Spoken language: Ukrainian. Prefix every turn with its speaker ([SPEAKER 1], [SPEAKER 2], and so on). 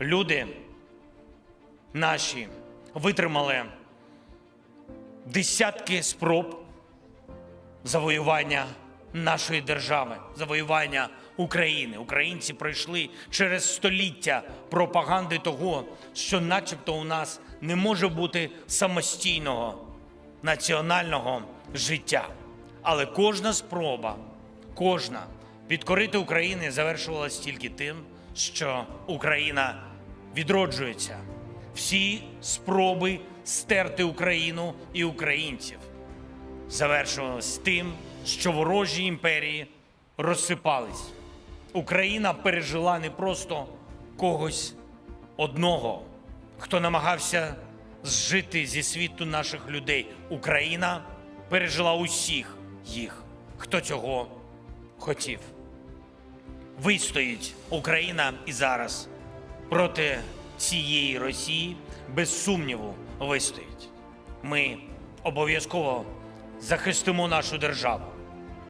[SPEAKER 1] Люди наші витримали десятки спроб завоювання нашої держави, завоювання України. Українці пройшли через століття пропаганди того, що, начебто, у нас не може бути самостійного національного життя. Але кожна спроба, кожна підкорити України завершувалась тільки тим, що Україна відроджується. Всі спроби стерти Україну і українців завершувалось тим, що ворожі імперії розсипались. Україна пережила не просто когось одного, хто намагався зжити зі світу наших людей. Україна пережила усіх їх, хто цього хотів. Вистоїть Україна і зараз проти цієї Росії без сумніву вистоїть. Ми обов'язково захистимо нашу державу.